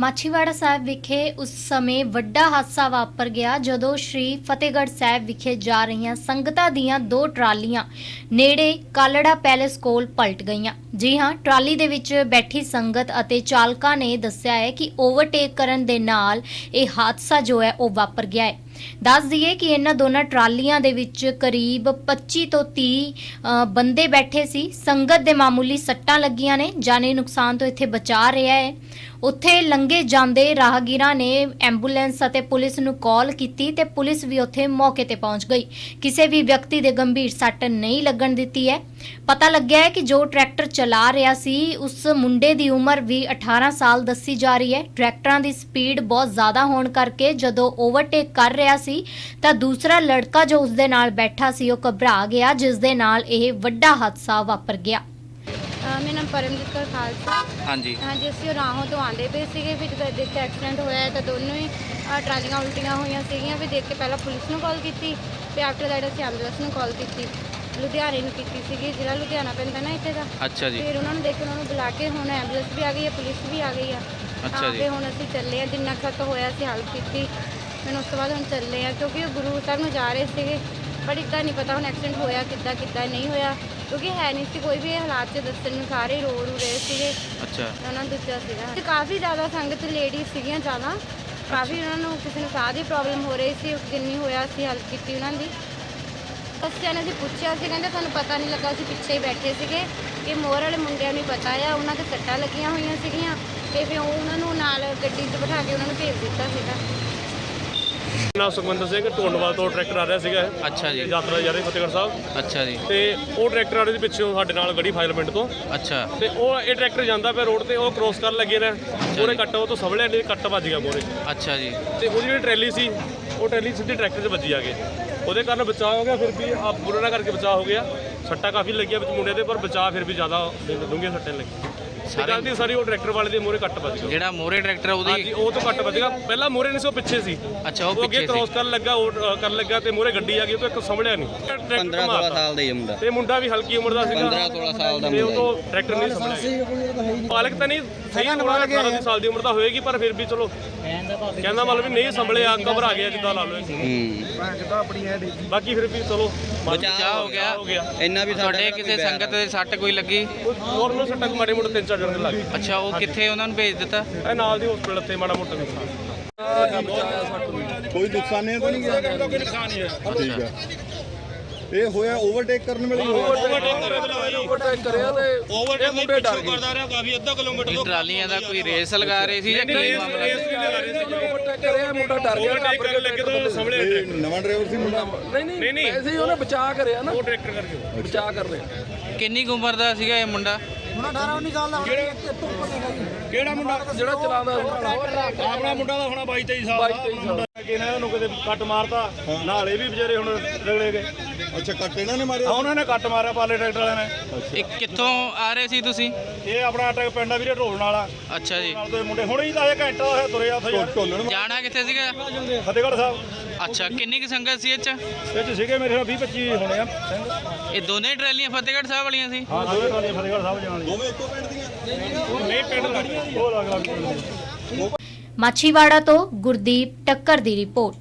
ਮਾਛੀਵਾੜਾ ਸਾਹਿਬ ਵਿਖੇ ਉਸ ਸਮੇਂ ਵੱਡਾ ਹਾਦਸਾ ਵਾਪਰ ਗਿਆ ਜਦੋਂ ਸ਼੍ਰੀ ਫਤਿਹਗੜ੍ਹ ਸਾਹਿਬ ਵਿਖੇ ਜਾ ਰਹੀਆਂ ਸੰਗਤਾਂ ਦੀਆਂ ਦੋ ਟਰਾਲੀਆਂ ਨੇੜੇ ਕਾਲੜਾ ਪੈਲੇਸ ਕੋਲ ਪਲਟ ਗਈਆਂ। ਜੀ ਹਾਂ, ਟਰਾਲੀ ਦੇ ਵਿੱਚ ਬੈਠੀ ਸੰਗਤ ਅਤੇ ਚਾਲਕਾਂ ਨੇ ਦੱਸਿਆ ਹੈ ਕਿ ਓਵਰਟੇਕ ਕਰਨ ਦੇ ਨਾਲ ਇਹ ਹਾਦਸਾ ਜੋ ਹੈ ਉਹ ਵਾਪਰ ਗਿਆ ਹੈ। ਦੱਸ ਦਈਏ ਕਿ ਇਹਨਾਂ ਦੋਨਾਂ ਟਰਾਲੀਆਂ ਦੇ ਵਿੱਚ ਕਰੀਬ 25 ਤੋਂ 30 ਬੰਦੇ ਬੈਠੇ ਸੀ। ਸੰਗਤ ਦੇ ਮਾਮੂਲੀ ਸੱਟਾਂ ਲੱਗੀਆਂ ਨੇ। ਜਾਨੀ ਨੁਕਸਾਨ ਤੋਂ ਇੱਥੇ ਬਚਾ ਰਿਹਾ ਹੈ। ਉੱਥੇ ਲੰਘੇ ਜਾਂਦੇ ਰਾਹਗੀਰਾਂ ਨੇ ਐਂਬੂਲੈਂਸ ਅਤੇ ਪੁਲਿਸ ਨੂੰ ਕਾਲ ਕੀਤੀ ਤੇ ਪੁਲਿਸ ਵੀ ਉੱਥੇ ਮੌਕੇ ਤੇ ਪਹੁੰਚ ਗਈ। ਕਿਸੇ ਵੀ ਵਿਅਕਤੀ ਦੇ ਗੰਭੀਰ ਸੱਟ ਨਹੀਂ ਲੱਗਣ ਦਿੱਤੀ ਹੈ। ਪਤਾ ਲੱਗਿਆ ਹੈ ਕਿ ਜੋ ਟਰੈਕਟਰ ਚਲਾ ਰਿਹਾ ਸੀ ਉਸ ਮੁੰਡੇ ਦੀ ਉਮਰ ਵੀ 18 ਸਾਲ ਦੱਸੀ ਜਾ ਰਹੀ ਹੈ। ਟਰੈਕਟਰਾਂ ਦੀ ਸਪੀਡ ਬਹੁਤ ਜ਼ਿਆਦਾ ਹੋਣ ਕਰਕੇ ਜਦੋਂ ਓਵਰਟੇਕ ਕਰ ਰਿਹਾ ਸੀ ਤਾਂ ਦੂਸਰਾ ਲੜਕਾ ਜੋ ਉਸ ਦੇ ਨਾਲ ਬੈਠਾ ਸੀ ਉਹ ਘਬਰਾ ਗਿਆ ਜਿਸ ਦੇ ਨਾਲ ਇਹ ਵੱਡਾ ਹਾਦਸਾ ਵਾਪਰ ਗਿਆ। ਅਹ ਮੇਰਾ ਨਾਮ ਪਰਮਜੀਤ ਕੌਰ ਖਾਲਸਾ। ਹਾਂਜੀ। ਹਾਂਜੀ ਅਸੀਂ ਰਾਹੋਂ ਤੋਂ ਆਂਦੇ ਪਏ ਸੀਗੇ ਫਿਰ ਜਦੋਂ ਦੇਖ ਕੇ ਐਕਸੀਡੈਂਟ ਹੋਇਆ ਹੈ ਤਾਂ ਦੋਨੋਂ ਹੀ ਅਹ ਟਰਾਲੀਆਂ ਉਲਟੀਆਂ ਹੋਈਆਂ ਸੀਗੀਆਂ ਫਿਰ ਦੇਖ ਕੇ ਪਹਿਲਾਂ ਪੁਲਿਸ ਨੂੰ ਕਾਲ ਕੀਤੀ ਤੇ ਆਫਟਰ ਦੈਟ ਅਸੀਂ ਐਂਬੂਲੈਂਸ ਨੂੰ ਕਾਲ ਕੀਤੀ। ਲੁਧਿਆਣੇ ਨੂੰ ਕੀਤੀ ਸੀਗੀ ਜਿਹੜਾ ਲੁਧਿਆਣਾ ਪੈਂਦਾ ਨਾ ਇੱਥੇ ਦਾ। ਅੱਛਾ ਜੀ। ਫਿਰ ਉਹਨਾਂ ਨੂੰ ਦੇਖ ਕੇ ਉਹਨਾਂ ਨੂੰ ਬੁਲਾ ਕੇ ਹੁਣ ਐਂਬੂਲੈਂਸ ਵੀ ਆ ਗਈ ਹੈ ਪੁਲਿਸ ਵੀ ਆ ਗਈ ਆ। ਅੱਛਾ ਜੀ। ਫਿਰ ਹੁਣ ਅਸੀਂ ਚੱਲੇ ਆ ਜਿੰਨਾ ਤੱਕ ਹੋਇਆ ਅਸੀਂ ਹੈਲਪ ਕੀਤੀ। ਫਿਰ ਉਸ ਤੋਂ ਬਾਅਦ ਹੁਣ ਚੱਲੇ ਆ ਕਿਉਂਕਿ ਉਹ ਗੁਰੂ ਸਾਹਿਬ ਨੂੰ ਜਾ ਰਹੇ ਸੀਗੇ। ਪਰ ਇੱਦਾਂ ਨਹੀਂ ਪਤਾ ਹੁਣ ਐਕਸੀਡੈਂਟ ਹੋਇਆ ਕਿੱਦਾਂ ਕਿੱਦਾਂ ਨਹੀਂ ਹੋਇਆ। ਕਿਉਂਕਿ ਹੈ ਨਹੀਂ ਸੀ ਕੋਈ ਵੀ ਇਹ ਹਾਲਾਤ 'ਚ ਦੱਸਣ ਨੂੰ ਸਾਰੇ ਰੋ ਰੂ ਰਹੇ ਸੀਗੇ। ਅੱਛਾ। ਉਹਨਾਂ ਨੂੰ ਦੱਸਿਆ ਸੀਗਾ। ਤੇ ਕਾਫੀ ਜ਼ਿਆਦਾ ਸੰਗਤ ਲੇਡੀਜ਼ ਸੀਗੀਆਂ ਜ਼ਿਆਦਾ। ਕਾਫੀ ਉਹਨਾਂ ਨੂੰ ਕਿਸੇ ਨੂੰ ਸਾਹ ਦੀ ਪ੍ਰੋਬਲਮ ਹੋ ਰਹੀ ਸੀ ਜਿੰਨੀ ਹੋਇਆ ਸੀ ਹੈਲਪ ਕੀਤੀ ਉਹਨਾਂ ਦੀ। ਬੱਚਿਆਂ ਨੇ ਅਸੀਂ ਪੁੱਛਿਆ ਸੀ, ਕਹਿੰਦੇ ਸਾਨੂੰ ਪਤਾ ਨਹੀਂ ਲੱਗਾ, ਅਸੀਂ ਪਿੱਛੇ ਹੀ ਬੈਠੇ ਸੀਗੇ। ਕਿ ਮੋਹਰ ਵਾਲੇ ਮੁੰਡਿਆਂ ਨੂੰ ਪਤਾ ਆ, ਉਹਨਾਂ ਦੇ ਸੱਟਾਂ ਲੱਗੀਆਂ ਹੋਈਆਂ ਸੀਗੀਆਂ। ਤੇ ਫਿਰ ਉਹ ਉਹਨਾਂ ਨੂੰ ਨਾਲ ਗੱਡੀ 'ਚ ਬਿਠਾ ਕੇ ਉਹਨਾਂ ਨੂੰ ਭੇਜ ਦਿੱਤਾ ਸੀਗਾ। ਨਾਮ ਸੁਖਵੰਦਰ ਸਿੰਘ ਢੋਂਡਵਾਲ ਤੋਂ ਟਰੈਕਟਰ ਆ ਰਿਹਾ ਸੀਗਾ ਇਹ। ਅੱਛਾ ਜੀ। ਯਾਤਰਾ ਜਾ ਰਹੀ ਫਤਿਹਗੜ੍ਹ ਸਾਹਿਬ। ਅੱਛਾ ਜੀ। ਤੇ ਉਹ ਟਰੈਕਟਰ ਆ ਰਿਹਾ ਸੀ ਪਿੱਛੋਂ ਸਾਡੇ ਨਾਲ ਗੜੀ ਫਾਇਲ ਪਿੰਡ ਤੋਂ। ਅੱਛਾ। ਤੇ ਉਹ ਇਹ ਟਰੈਕਟਰ ਜਾਂਦਾ ਪਿਆ ਰੋਡ ਤੇ ਉਹ ਕ੍ਰੋਸ ਕਰਨ ਲੱਗੇ ਨੇ। ਉਹਨੇ ਕੱਟ ਉਹ ਤੋਂ ਸਵਲੇ ਨੇ ਕੱਟ ਵੱਜ ਗਿਆ ਮੋਰੇ ਅੱਛਾ ਜੀ। ਤੇ ਉਹਦੀ ਜਿਹੜੀ ਟਰੈਲੀ ਸੀ ਉਹ ਟਰੈਲੀ ਸਿੱਧੀ ਟਰੈਕਟਰ 'ਚ ਵੱਜੀ ਆ ਕੇ। ਉਹਦੇ ਕਾਰਨ ਬਚਾਅ ਹੋ ਗਿਆ ਫਿਰ ਵੀ ਆ ਬੁਰਾ ਨਾ ਕਰਕੇ ਬਚਾਅ ਹੋ ਗਿਆ। ਸੱਟਾਂ ਕਾਫੀ ਲੱਗੀਆਂ ਵਿੱਚ ਮੁੰਡੇ ਦੇ ਪਰ ਬਚਾਅ ਫਿਰ ਵੀ ਜ਼ਿਆਦਾ ਡੂੰਘੀਆਂ ਸੱਟਾਂ ਲੱਗੀ ਸਾਰੇ- ਸਾਰੇ ਦੀ ਸਾਰੀ ਉਹ ਟਰੈਕਟਰ ਵਾਲੇ ਦੇ ਮੋਰੇ ਕੱਟ ਵੱਜ ਗਿਆ। ਜਿਹੜਾ ਮੋਰੇ ਟਰੈਕਟਰ ਹਾਂਜੀ ਉਹਦੀ ਉਹ ਤੋਂ ਕੱਟ ਵੱਜ ਗਿਆ। ਪਹਿਲਾਂ ਮੋਰੇ ਨਹੀਂ ਸੀ ਉਹ ਪਿੱਛੇ ਸੀ। ਅੱਛਾ ਉਹ ਉਹ ਅੱਗੇ ਪਿੱਛੇ ਕ੍ਰੋਸ ਸੀ ਕਰਨ ਲੱਗਾ ਉਹ ਅ, ਕਰਨ ਲੱਗਾ ਤੇ ਮੂਹਰੇ ਗੱਡੀ ਆ ਗਈ ਉਹ ਤੋਂ ਇੱਕ ਸੰਭਲਿਆ ਨਹੀਂ 15 16 ਸਾਲ ਦਾ ਹੀ ਹੈ ਮੁੰਡਾ। ਤੇ ਮੁੰਡਾ ਵੀ ਹਲਕੀ ਉਮਰ ਦਾ ਸੀਗਾ। 15 16 ਸਾਲ ਦਾ ਤੇ ਉਹ ਮੁੰਡਾ ਤੋਂ ਟਰੈਕਟਰ ਨਹੀਂ ਸੰਭਲਿਆ ਮਾਲਕ ਤਾਂ ਨਹੀਂ ਸਹੀ ਹੋਣਾ 18 ਸਾਲ ਦੀ ਉਮਰ ਦਾ ਹੋਏਗੀ ਪਰ ਫਿਰ ਵੀ ਚਲੋ। ਕਹਿੰਦਾ ਮਤਲਬ ਵੀ ਨਹੀਂ ਸੰਭਲਿਆ ਘਬਰਾ ਗਿਆ ਜਿੱਦਾਂ ਲਾ ਲਓ। ਹੂੰ। ਬਾਕੀ ਫਿਰ ਵੀ ਚਲੋ ਬਚਾਅ ਹੋ ਗਿਆ। ਹੋ ਗਿਆ। ਇੰਨਾ ਵੀ ਤੁਹਾਡੇ ਸਾਡਾ ਕਿਸੇ ਸੰਗਤ ਦੇ ਸੱਟ ਕੋਈ ਲੱਗੀ? ਨੋਰਮਲ ਸੱਟਾਂ ਮਾੜੇ ਮੋਟੇ ਤਿੰਨ ਚਾਰ। ਜਣ ਲੱਗ ਗਏ। ਅੱਛਾ ਉਹ ਕਿੱਥੇ ਉਹਨਾਂ ਨੂੰ ਭੇਜ ਦਿੱਤਾ? ਇਹ ਨਾਲ ਦੀ ਹਸਪੀਟਲ ਤੇ ਮਾੜਾ ਮੋਟਾ ਨੁਕਸਾਨ। ਕੋਈ ਨੁਕਸਾਨ ਨਹੀਂ ਤਾਂ ਨਹੀਂ ਗਿਆ? ਕੋਈ ਨੁਕਸਾਨ ਨਹੀਂ ਹੈ ਠੀਕ ਹੈ ਇਹ ਹੋਇਆ। ਓਵਰਟੇਕ ਕਰਨ ਵੇਲੇ ਹੀ ਹੋਇਆ ਇਹ ਟਰਾਲੀਆਂ ਦਾ ਕੋਈ ਰੇਸ ਲਗਾ ਰਹੇ ਸੀ ਜਾਂ ਕੀ ਮਾਮਲਾ? ਕਰਨ ਲੱਗੇ ਤਾਂ ਸੰਭਲਿਆ ਇਹ ਨਵਾਂ ਡਰਾਈਵਰ ਸੀ ਮੁੰਡਾ? ਨਹੀਂ ਨਹੀਂ ਐਸੇ ਹੀ ਉਹਨੇ ਬਚਾ ਕਰਿਆ ਨਾ। ਉਹ ਟਰੈਕਟਰ ਕਰਕੇ। ਬਚਾ ਕਰ ਰਿਹਾ ਕਿੰਨੀ ਕੁ ਉਮਰ ਦਾ ਸੀਗਾ ਇਹ ਮੁੰਡਾ? ਕਿਹੜਾ ਮੁੰਡਾ? ਜਿਹੜਾ ਚਲਾਉਂਦਾ ਆਪਣਾ ਮੁੰਡਾ ਦਾ ਹੋਣਾ 22 23 ਸਾਲ ਦਾ ਅੱਗੇ ਨਾ ਇਹਨੂੰ ਕਿਤੇ ਕੱਟ ਮਾਰਤਾ ਨਾਲੇ ਵੀ ਵਿਚਾਰੇ ਹੁਣ ਰਗੜੇ ਗਏ। ਅੱਛਾ ਕੱਟ ਇਹਨਾਂ ਨੇ ਮਾਰਿਆ? ਆ ਉਹਨਾਂ ਨੇ ਕੱਟ ਮਾਰਿਆ ਪਾਲੇ ਟਰੈਕਟਰ ਵਾਲਿਆਂ ਨੇ। ਇਹ ਕਿੱਥੋਂ ਆ ਰਹੇ ਸੀ ਤੁਸੀਂ? ਇਹ ਆਪਣਾ ਟਰੈਕ ਪਿੰਡ ਆ ਵੀਰੇ ਢੋਲ ਵਾਲਾ ਅੱਛਾ ਜੀ। ਨਾਲ ਦੇ ਮੁੰਡੇ। ਹੁਣੇ ਹੀ ਤਾਂ ਇਹ ਘੰਟਾ ਹੋਇਆ ਤੁਰੇ ਆ ਉੱਥੇ ਯਾਰ ਢੋਲਣ ਜਾਣਾ ਕਿੱਥੇ ਸੀਗਾ? ਫਤਿਹਗੜ੍ਹ ਸਾਹਿਬ। ਅੱਛਾ ਕਿੰਨੀ ਕੁ ਸੰਗਤ ਸੀ ਇਹ ਚ? ਇਹ ਚ ਸੀਗੇ ਮੇਰੇ 20 25 ਹੋਣੇ ਆ। ਸਿੰਘ ਇਹ ਦੋਨੇ ਟਰਾਲੀਆਂ ਫਤਿਹਗੜ੍ਹ ਸਾਹਿਬ ਵਾਲੀਆਂ ਸੀ? ਹਾਂ ਦੋਵੇਂ ਟਰਾਲੀਆਂ ਫਤਿਹਗੜ੍ਹ ਸਾਹਿਬ ਜਾਣ ਲਈ ਦੋਵੇਂ ਇੱਕੋ ਪਿੰਡ ਦੀਆਂ? ਨਹੀਂ ਪਿੰਡ ਲੱਗੀਆਂ ਉਹ ਲੱਗ ਲੱਗ ਮਾਛੀਵਾੜਾ ਤੋਂ ਗੁਰਦੀਪ ਟੱਕਰ ਦੀ ਰਿਪੋਰਟ।